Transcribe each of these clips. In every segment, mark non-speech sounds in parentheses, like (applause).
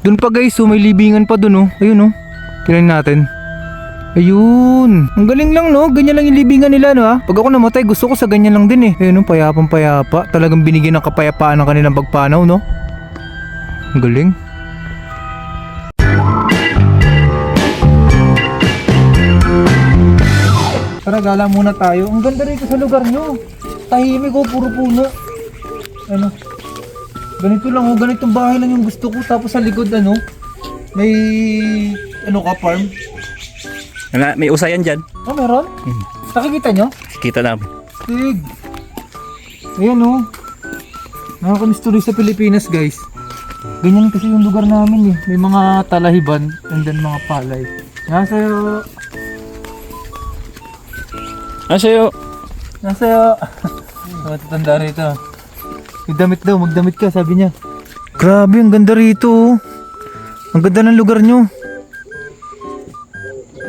Doon pa guys, oh, may libingan pa doon oh. Ayun oh. Tingnan natin. Ayun. Ang galing lang no. Ganyan lang yung libingan nila no ha. Pag ako namatay, gusto ko sa ganyan lang din eh. Ayun oh, payapang payapa. Talagang binigyan ng kapayapaan ng kanilang pagpanaw no. Ang galing. Tara, gala muna tayo. Ang ganda rito sa lugar nyo. Tahimik oh, puro puno. Ano? Ganito lang oh, ganitong bahay lang yung gusto ko. Tapos sa likod ano, may ano ka farm? Na, may usayan dyan. Oh, meron? Nakikita nyo? Kita namin. Tig. Ayan oh. Nakakamistori sa Pilipinas guys. Ganyan kasi yung lugar namin eh. May mga talahiban and then mga palay. Nasa Ano sa'yo? Nasa Matatanda (laughs) rito. May damit daw, magdamit ka, sabi niya. Grabe, ang ganda rito. oh. Ang ganda ng lugar nyo.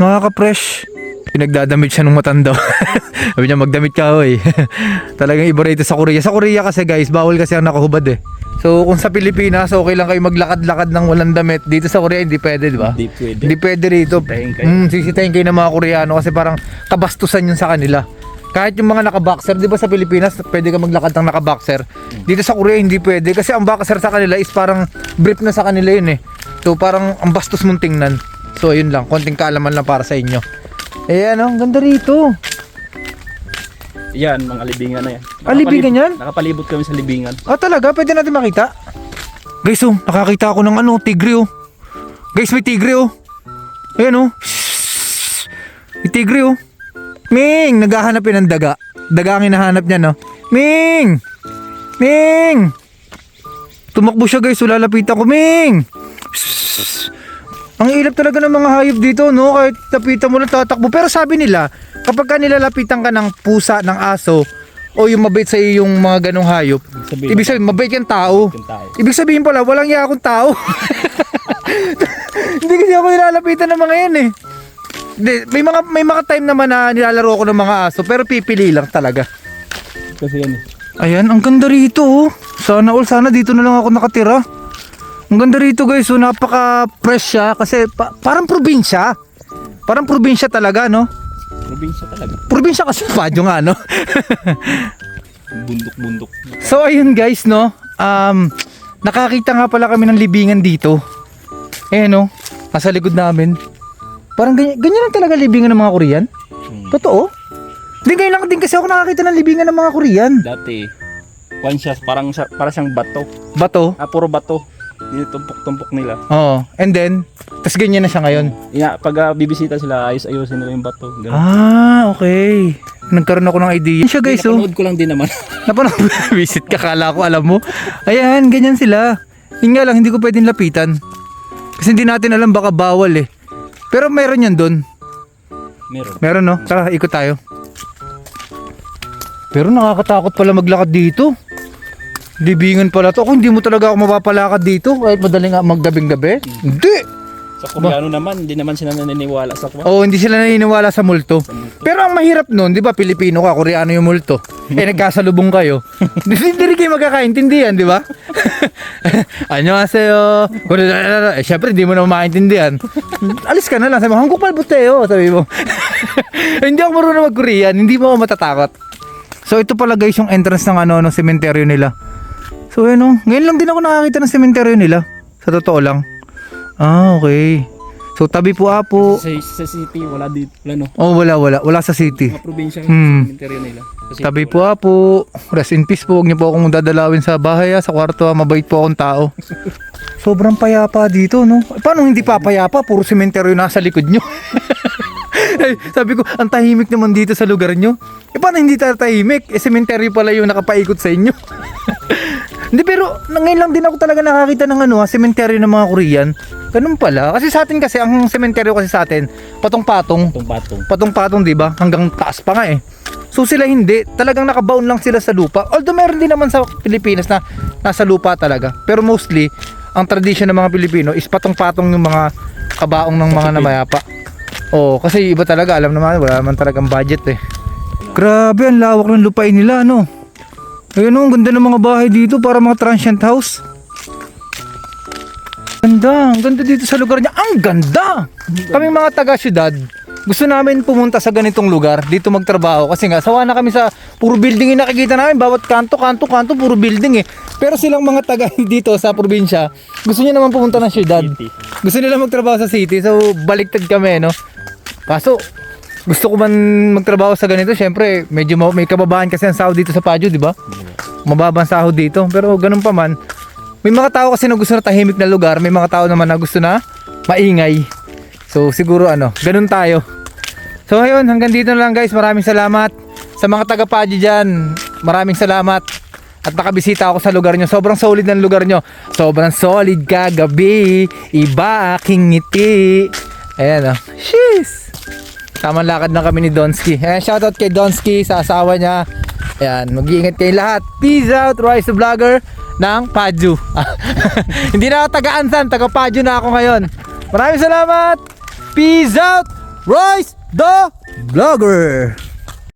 Nakaka-fresh. Pinagdadamit siya nung matanda. (laughs) sabi niya, magdamit ka, oy. (laughs) Talagang iba rito sa Korea. Sa Korea kasi guys, bawal kasi ang nakahubad eh. So kung sa Pilipinas, okay lang kayo maglakad-lakad ng walang damit. Dito sa Korea, hindi pwede, di ba? Hindi pwede. Hindi pwede rito. Sisitahin kayo. Mm, sisitahin kayo ng mga Koreano kasi parang kabastusan yun sa kanila. Kahit yung mga naka-boxer, di ba sa Pilipinas, pwede ka maglakad ng naka-boxer. Dito sa Korea, hindi pwede. Kasi ang boxer sa kanila is parang brief na sa kanila yun eh. So parang ang bastos mong tingnan. So ayun lang, konting kaalaman lang para sa inyo. Eh ano, ang ganda rito. Yan, mga libingan na yan. Ah, libingan yan? Nakapalibot kami sa libingan. Ah talaga? Pwede natin makita? Guys oh, nakakita ako ng ano, tigre oh. Guys, may tigre oh. Ayan oh. May tigre oh. Ming! Naghahanap yun ng daga. Daga ang hinahanap niya no. Ming! Ming! Tumakbo siya guys, lalapitan ko. Ming! Ang ilap talaga ng mga hayop dito, no? Kahit lapitan mo lang tatakbo. Pero sabi nila, kapag ka nilalapitan ka ng pusa, ng aso, o yung mabait sa iyo yung mga ganong hayop, Sabihin, ibig sabihin, mabait yung tao. yung tao. Ibig sabihin pala, walang iya akong tao. (laughs) (laughs) Hindi kasi ako nilalapitan ng mga yan eh. Hindi, may mga may mga time naman na nilalaro ko ng mga aso pero pipili lang talaga. Kasi yan eh. Ayan, ang ganda rito oh. Sana all, sana dito na lang ako nakatira. Ang ganda rito guys, so napaka-fresh siya kasi pa- parang probinsya. Parang probinsya talaga, no? Probinsya talaga. Probinsya kasi (laughs) Baguio nga, no? Bundok-bundok. So ayun guys no, um, nakakita nga pala kami ng libingan dito. Eh no, nasa likod namin. Parang ganyan, ganyan lang talaga libingan ng mga Korean. Hmm. Totoo? Hindi ngayon lang din kasi ako nakakita ng libingan ng mga Korean. Dati, kwan siya, parang, siya, para siyang bato. Bato. Ah, puro bato. Yung tumpok-tumpok nila. Oo. And then, tas ganyan na siya ngayon. Yeah, pag ah, bibisita sila, ayos-ayusin nila yung bato. Ganun. Ah, okay. Nagkaroon ako ng idea. Siya guys, oh. Napanood ko lang din naman. (laughs) Napanood visit ka, kala ko alam mo. Ayan, ganyan sila. Yun nga lang, hindi ko pwedeng lapitan. Kasi hindi natin alam, baka bawal eh. Pero meron yan doon. Meron. Meron no? Tara, ikot tayo. Pero nakakatakot pala maglakad dito. Libingan pala to. Ako hindi mo talaga ako mapapalakad dito kahit madaling nga maggabing gabi. Hindi. Sa Koreano naman, hindi naman sila naniniwala sa kwan. Oo, hindi sila naniniwala sa multo. Pero ang mahirap nun, di ba, Pilipino ka, Koreano yung multo. Eh, nagkasalubong kayo. (laughs) Di hindi rin kayo magkakaintindihan, di ba? (laughs) Annyeonghaseyo. Eh, syempre, hindi mo na maintindihan. Alis ka na lang. Sabi mo, Hanggang palbuteo, sabi mo. (laughs) hindi ako marunong mag-Korean, hindi mo ako matatakot. So, ito pala guys, yung entrance ng ano, ng sementeryo nila. So, oh. Ngayon lang din ako nakakita ng sementeryo nila. Sa totoo lang. Ah, okay. So, tabi po apo. Sa, sa city, wala dito. Wala no. Oh, wala, wala. Wala sa city. Mga probinsya Hmm. interior nila. Kasi Tabi po apo. Rest in peace po. Huwag niyo po akong dadalawin sa bahay ha, sa kwarto ha. Mabait po akong tao. (laughs) Sobrang payapa dito, no? Paano hindi papayapa? Puro sementeryo nasa likod nyo. (laughs) Eh, Sabi ko, ang tahimik naman dito sa lugar nyo. Eh, paano hindi tayo tahimik? Eh, sementeryo pala yung nakapaikot sa inyo. (laughs) Hindi, pero ngayon lang din ako talaga nakakita ng ano, ha, sementeryo ng mga Korean. Ganun pala. Kasi sa atin kasi, ang sementeryo kasi sa atin, patong-patong. itong patong. patong-patong, 'di ba? Hanggang taas pa nga eh. So sila hindi, talagang nakabaon lang sila sa lupa. Although meron din naman sa Pilipinas na nasa lupa talaga. Pero mostly, ang tradisyon ng mga Pilipino is patong-patong yung mga kabaong ng mga namayapa. Oh, kasi iba talaga, alam naman, wala naman talagang budget eh. Grabe, ang lawak ng lupain nila, ano? Ayun oh, ang ganda ng mga bahay dito para mga transient house. Ganda, ang ganda dito sa lugar niya. Ang ganda! Kami mga taga-syudad, gusto namin pumunta sa ganitong lugar, dito magtrabaho. Kasi nga, sawa na kami sa puro building yung nakikita namin. Bawat kanto, kanto, kanto, puro building eh. Pero silang mga taga (laughs) dito sa probinsya, gusto niya naman pumunta ng syudad. Gusto nila magtrabaho sa city, so baliktad kami, no? Kaso, gusto ko man magtrabaho sa ganito, syempre, medyo ma- may kababahan kasi ang sahod dito sa Padyo, di ba? Mababang sahod dito. Pero ganun pa man, may mga tao kasi na gusto na tahimik na lugar, may mga tao naman na gusto na maingay. So siguro ano, ganun tayo. So ayun, hanggang dito na lang guys. Maraming salamat sa mga taga Padyo dyan. Maraming salamat. At nakabisita ako sa lugar nyo. Sobrang solid ng lugar nyo. Sobrang solid kagabi. Iba aking ngiti. Ayan oh. Sheesh. Tamang lakad na kami ni Donsky. Ayan, shoutout kay Donsky sa asawa niya. Ayan, mag-iingat kayo lahat. Peace out, Rise the Vlogger ng Padju. (laughs) Hindi na ako taga-Ansan, taga-Padju na ako ngayon. Maraming salamat. Peace out, Rise the Vlogger.